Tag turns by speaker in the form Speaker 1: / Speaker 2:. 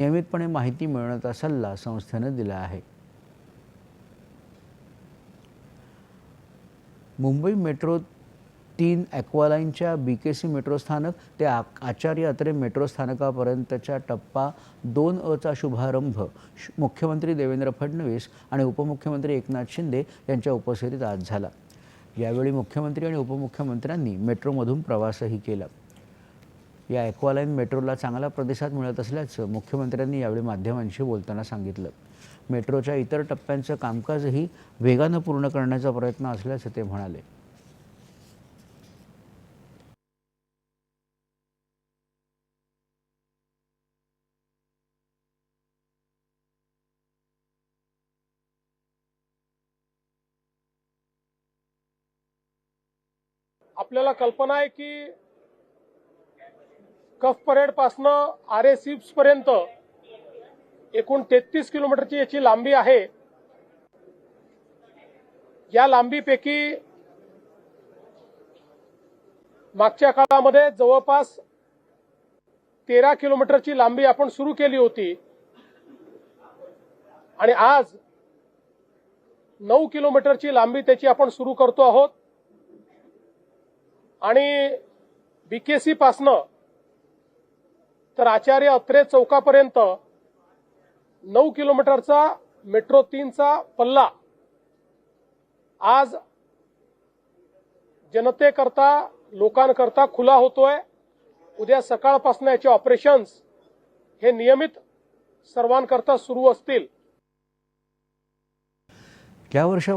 Speaker 1: नियमितपणे माहिती मिळवण्याचा सल्ला संस्थेनं दिला आहे. मुंबई मेट्रो तीन ॲक्वालाईनच्या बी के सी मेट्रो स्थानक ते आ आचार्य अत्रे मेट्रो स्थानकापर्यंतच्या टप्पा दोन अचा शुभारंभ मुख्यमंत्री देवेंद्र फडणवीस आणि उपमुख्यमंत्री एकनाथ शिंदे यांच्या उपस्थितीत आज झाला. यावेळी मुख्यमंत्री आणि उपमुख्यमंत्र्यांनी मेट्रोमधून प्रवासही केला. या ॲक्वालाईन मेट्रोला चांगला प्रतिसाद मिळत असल्याचं मुख्यमंत्र्यांनी यावेळी माध्यमांशी बोलताना सांगितलं. मेट्रोच्या इतर टप्प्यांचं कामकाजही वेगानं पूर्ण करण्याचा प्रयत्न असल्याचं ते म्हणाले.
Speaker 2: आपल्याला कल्पना आहे की कफ परेड पासनं आर ए सिप्स पर्यंत एकूण तेहतीस किलोमीटरची याची लांबी आहे. या लांबीपैकी मागच्या काळामध्ये जवळपास तेरा किलोमीटरची लांबी आपण सुरू केली होती. आणि आज नऊ किलोमीटरची लांबी त्याची आपण सुरू करतो आहोत. आणि बीकेसी पासनं तर आचार्य अत्रे चौकापर्यंत नऊ किलोमीटरचा मेट्रो तीनचा पल्ला. आज जनतेकरता लोकांकरता खुला होतोय. उद्या सकाळपासून याचे ऑपरेशन्स हे नियमित सर्वांकरता सुरू असतील.
Speaker 1: या वर्षा